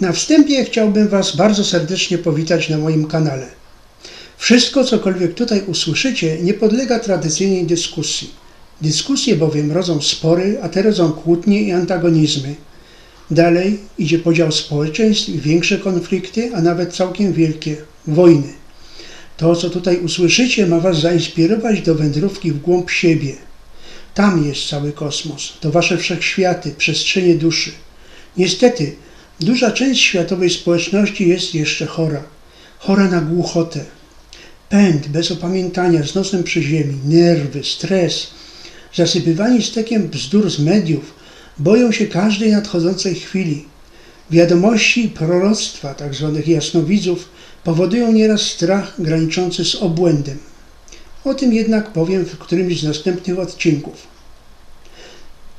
Na wstępie chciałbym Was bardzo serdecznie powitać na moim kanale. Wszystko, cokolwiek tutaj usłyszycie, nie podlega tradycyjnej dyskusji. Dyskusje bowiem rodzą spory, a te rodzą kłótnie i antagonizmy. Dalej idzie podział społeczeństw i większe konflikty, a nawet całkiem wielkie wojny. To, co tutaj usłyszycie, ma Was zainspirować do wędrówki w głąb siebie. Tam jest cały kosmos, to Wasze wszechświaty, przestrzenie duszy. Niestety, duża część światowej społeczności jest jeszcze chora. Chora na głuchotę. Pęd bez opamiętania, z nosem przy ziemi, nerwy, stres, zasypywani stekiem bzdur z mediów, boją się każdej nadchodzącej chwili. Wiadomości i proroctwa tzw. jasnowidzów powodują nieraz strach graniczący z obłędem. O tym jednak powiem w którymś z następnych odcinków.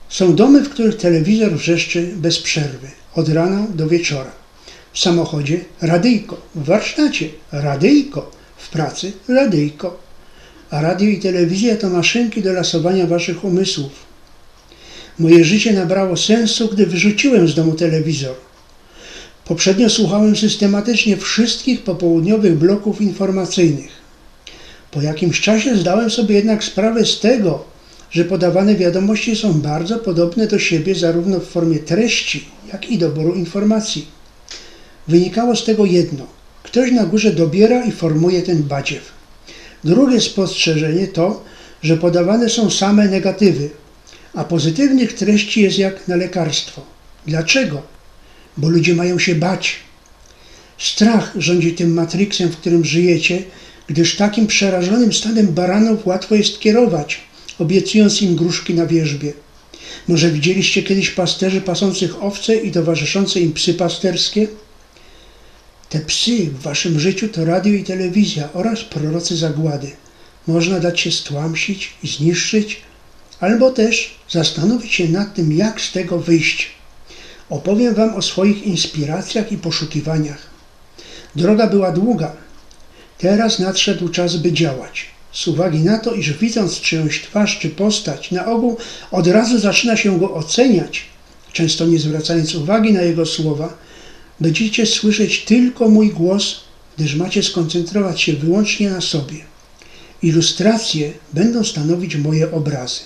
Są domy, w których telewizor wrzeszczy bez przerwy, od rana do wieczora. W samochodzie radyjko, w warsztacie radyjko, w pracy radyjko. A radio i telewizja to maszynki do lasowania waszych umysłów. Moje życie nabrało sensu, gdy wyrzuciłem z domu telewizor. Poprzednio słuchałem systematycznie wszystkich popołudniowych bloków informacyjnych. Po jakimś czasie zdałem sobie jednak sprawę z tego, że podawane wiadomości są bardzo podobne do siebie zarówno w formie treści, jak i doboru informacji. Wynikało z tego jedno: ktoś na górze dobiera i formuje ten badziew. Drugie spostrzeżenie to, że podawane są same negatywy, a pozytywnych treści jest jak na lekarstwo. Dlaczego? Bo ludzie mają się bać. Strach rządzi tym matriksem, w którym żyjecie, gdyż takim przerażonym stadem baranów łatwo jest kierować, obiecując im gruszki na wierzbie. Może widzieliście kiedyś pasterzy pasących owce i towarzyszące im psy pasterskie? Te psy w waszym życiu to radio i telewizja oraz prorocy zagłady. Można dać się stłamsić i zniszczyć, albo też zastanowić się nad tym, jak z tego wyjść. Opowiem wam o swoich inspiracjach i poszukiwaniach. Droga była długa. Teraz nadszedł czas, by działać. Z uwagi na to, iż widząc czyjąś twarz czy postać, na ogół od razu zaczyna się go oceniać, często nie zwracając uwagi na jego słowa, będziecie słyszeć tylko mój głos, gdyż macie skoncentrować się wyłącznie na sobie. Ilustracje będą stanowić moje obrazy.